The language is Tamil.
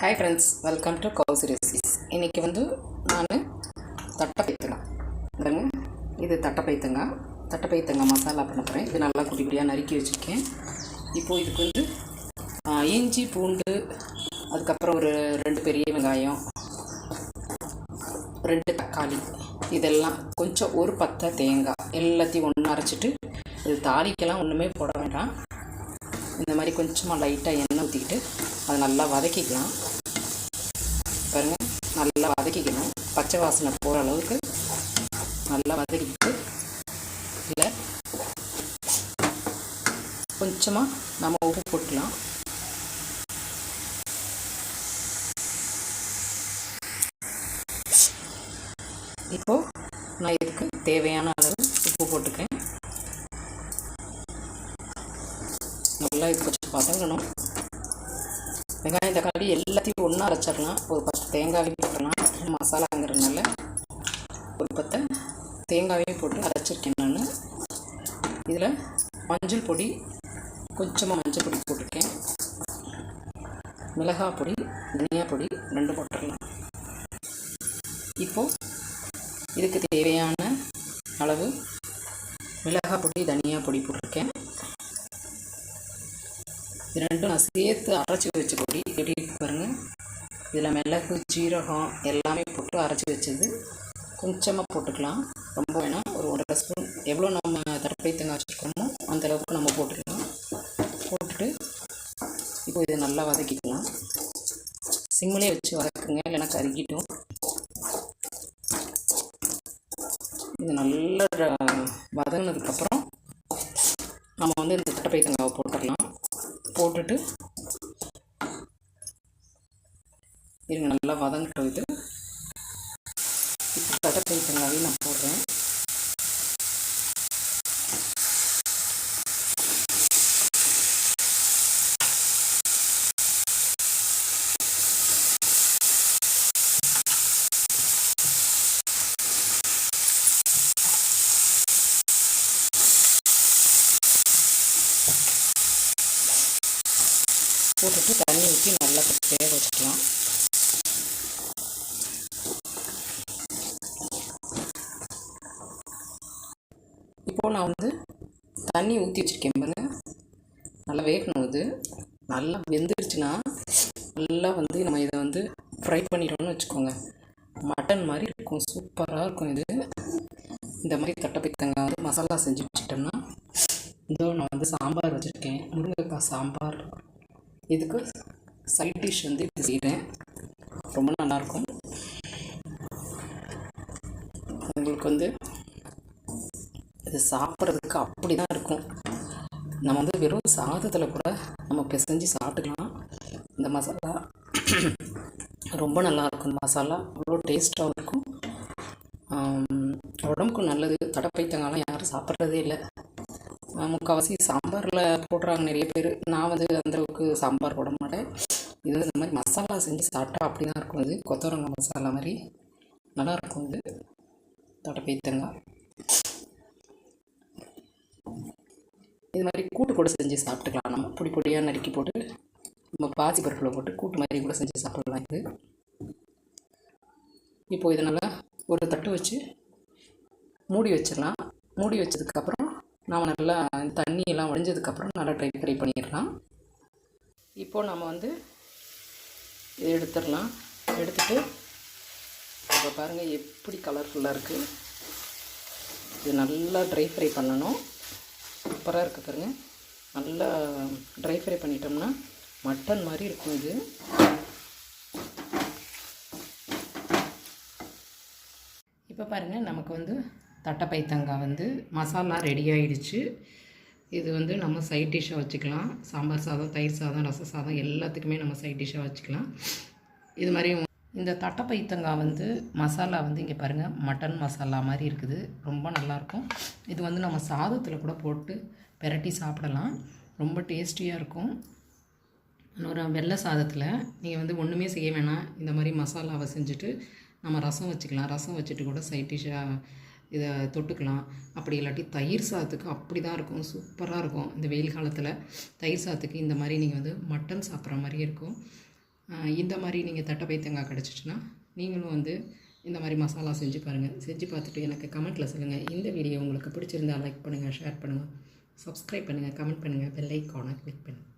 Hi friends welcome to Kousi recipes இன்றைக்கி வந்து நான் தட்டை பைத்தங்காய் பாருங்க இது தட்டை பைத்தங்காய் தட்டை பைத்தங்காய் மசாலா பண்ண போகிறேன் இது நல்லா குட்டி குட்டியாக நறுக்கி வச்சுருக்கேன். இப்போது இதுக்கு வந்து இஞ்சி பூண்டு அதுக்கப்புறம் ஒரு ரெண்டு பெரிய வெங்காயம் ரெண்டு தக்காளி இதெல்லாம் கொஞ்சம் ஒரு பத்தை தேங்காய் எல்லாத்தையும் ஒன்று அரைச்சிட்டு இது தாளிக்கெல்லாம் ஒன்றுமே போட வேண்டாம். இந்த மாதிரி கொஞ்சமாக லைட்டாக எண்ணெய் ஊற்றிக்கிட்டு அதை நல்லா வதக்கிக்கலாம். நல்லா வதக்கிக்கணும். பச்சை வாசனை போகிற அளவுக்கு நல்லா வதக்கிட்டு இல்லை கொஞ்சமாக நம்ம உப்பு போட்டுக்கலாம். இப்போது நான் இதுக்கு தேவையான அளவு உப்பு போட்டுக்கேன் நல்லா இது கொஞ்சம் வதங்கணும். வெங்காயம் தக்காளி எல்லாத்தையும் ஒன்றா அரைச்சிடலாம். ஒரு பத்து தேங்காயும் போட்டலாம் மசாலாங்கிறதுனால ஒரு பத்தை தேங்காயும் போட்டு அரைச்சிருக்கேன் நான். இதில் மஞ்சள் பொடி கொஞ்சமாக மஞ்சள் பொடி போட்டிருக்கேன். மிளகாய் பொடி தனியா பொடி ரெண்டு போட்டுடலாம். இப்போது இதுக்கு தேவையான அளவு மிளகாய் பொடி தனியா பொடி போட்டிருக்கேன். இது ரெண்டும் நான் சேர்த்து அரைச்சி வச்ச பொடி. எப்படி பாருங்கள் இதில் மிளகு ஜீரகம் எல்லாமே போட்டு அரைச்சி வச்சது. கொஞ்சமாக போட்டுக்கலாம். ரொம்ப வேணாம். ஒரு ஒன்றரை ஸ்பூன். எவ்வளோ நம்ம தட்டப்பை தேங்காய் வச்சுருக்கோமோ அந்த அளவுக்கு நம்ம போட்டுக்கலாம். போட்டுட்டு இப்போ இதை நல்லா வதக்கிக்கலாம். சிம்மிலே வச்சு வதக்குங்க. இல்லைன்னா கருகிட்டும் இது நல்லா வதங்கினதுக்கப்புறம் நம்ம வந்து இந்த தட்டப்பை தேங்காவை போட்டு போட்டுட்டு இருங்க நல்லா வதங்கட்டும் இது. இப்போ தட்டப்பை தேங்காவையும் நான் போடுறேன். போட்டுட்டு தண்ணி ஊற்றி நல்லா வேக வச்சுக்கலாம். இப்போது நான் வந்து தண்ணி ஊற்றி வச்சுருக்கேன் பாருங்க. நல்லா வேகணும் இது நல்லா வெந்துருச்சுன்னா நல்லா வந்து நம்ம இதை வந்து ஃப்ரை பண்ணிட்டோம்னு வச்சுக்கோங்க. மட்டன் மாதிரி இருக்கும். சூப்பராக இருக்கும் இது. இந்த மாதிரி தட்டை வந்து மசாலா செஞ்சு வச்சுட்டோம்னா இதோ நான் வந்து சாம்பார் வச்சுருக்கேன். முருங்கைக்காய் சாம்பார். இதுக்கு சைட் டிஷ் வந்து இது செய்கிறேன் ரொம்ப நல்லாயிருக்கும் உங்களுக்கு வந்து இது சாப்பிட்றதுக்கு அப்படி தான் இருக்கும். நம்ம வந்து வெறும் சாதத்தில் கூட நம்ம பிசைஞ்சு சாப்பிட்டுக்கலாம். இந்த மசாலா ரொம்ப நல்லாயிருக்கும் இந்த மசாலா அவ்வளோ டேஸ்ட்டாகவும் இருக்கும். உடம்புக்கு உடம்புக்கும் நல்லது தடப்பைத்தங்கெல்லாம் யாரும் சாப்பிட்றதே இல்லை. முக்கால்வாசி சாம்பாரில் போடுறாங்க நிறைய பேர். நான் வந்து அந்தளவுக்கு சாம்பார் போட மாட்டேன். இது வந்து இந்த மாதிரி மசாலா செஞ்சு சாப்பிட்டா அப்படி தான் இருக்கும். இது கொத்தவரங்காய் மசாலா மாதிரி நல்லாயிருக்கும் இது. தடப்பைத்தங்காய் தேங்காய் இது மாதிரி கூட்டு கூட செஞ்சு சாப்பிட்டுக்கலாம். நம்ம பொடி பொடியாக நறுக்கி போட்டு நம்ம பாசி பருப்பில் போட்டு கூட்டு மாதிரி கூட செஞ்சு சாப்பிடலாம் இது. இப்போ இதை நல்லா ஒரு தட்டு வச்சு மூடி வச்சிடலாம். மூடி வச்சதுக்கப்புறம் நாம் நல்லா தண்ணியெல்லாம் வடிஞ்சதுக்கப்புறம் நல்லா ட்ரை ஃப்ரை பண்ணிடலாம். இப்போது நம்ம வந்து இதை எடுத்துடலாம். எடுத்துட்டு இப்போ பாருங்கள் எப்படி கலர்ஃபுல்லாக இருக்குது இது நல்லா ட்ரை ஃப்ரை பண்ணணும். சூப்பராக இருக்குது பாருங்கள் நல்லா ட்ரை ஃப்ரை பண்ணிட்டோம்னா மட்டன் மாதிரி இருக்கும் இது. இப்போ பாருங்கள் நமக்கு வந்து தட்டை தேங்காய் வந்து மசாலா ரெடி ஆயிடுச்சு. இது வந்து நம்ம சைட் டிஷ்ஷாக வச்சுக்கலாம். சாம்பார் சாதம் தயிர் சாதம் ரச சாதம் எல்லாத்துக்குமே நம்ம சைட் டிஷ்ஷாக வச்சுக்கலாம். இது மாதிரி இந்த தட்டை பைத்தங்காய் வந்து மசாலா வந்து இங்கே பாருங்கள் மட்டன் மசாலா மாதிரி இருக்குது. ரொம்ப நல்லாயிருக்கும். இது வந்து நம்ம சாதத்தில் கூட போட்டு பெரட்டி சாப்பிடலாம். ரொம்ப டேஸ்டியாக இருக்கும். ஒரு வெள்ளை சாதத்தில் நீங்கள் வந்து ஒன்றுமே செய்ய வேணாம். இந்த மாதிரி மசாலாவை செஞ்சுட்டு நம்ம ரசம் வச்சுக்கலாம். ரசம் வச்சுட்டு கூட சைட் டிஷ்ஷாக இதை தொட்டுக்கலாம். அப்படி இல்லாட்டி தயிர் சாதத்துக்கு அப்படி தான் இருக்கும். சூப்பராக இருக்கும். இந்த வெயில் காலத்தில் தயிர் சாதத்துக்கு இந்த மாதிரி நீங்கள் வந்து மட்டன் சாப்பிட்ற மாதிரி இருக்கும். இந்த மாதிரி நீங்கள் தட்டை பைத்தங்காய் கிடச்சிச்சின்னா நீங்களும் வந்து இந்த மாதிரி மசாலா செஞ்சு பாருங்கள் செஞ்சு பார்த்துட்டு எனக்கு கமெண்ட்டில் சொல்லுங்கள் இந்த வீடியோ உங்களுக்கு பிடிச்சிருந்தா லைக் பண்ணுங்கள் ஷேர் பண்ணுங்கள் சப்ஸ்கிரைப் பண்ணுங்கள் கமெண்ட் பண்ணுங்கள் பெல் ஐக்கானை கிளிக் பண்ணுங்கள்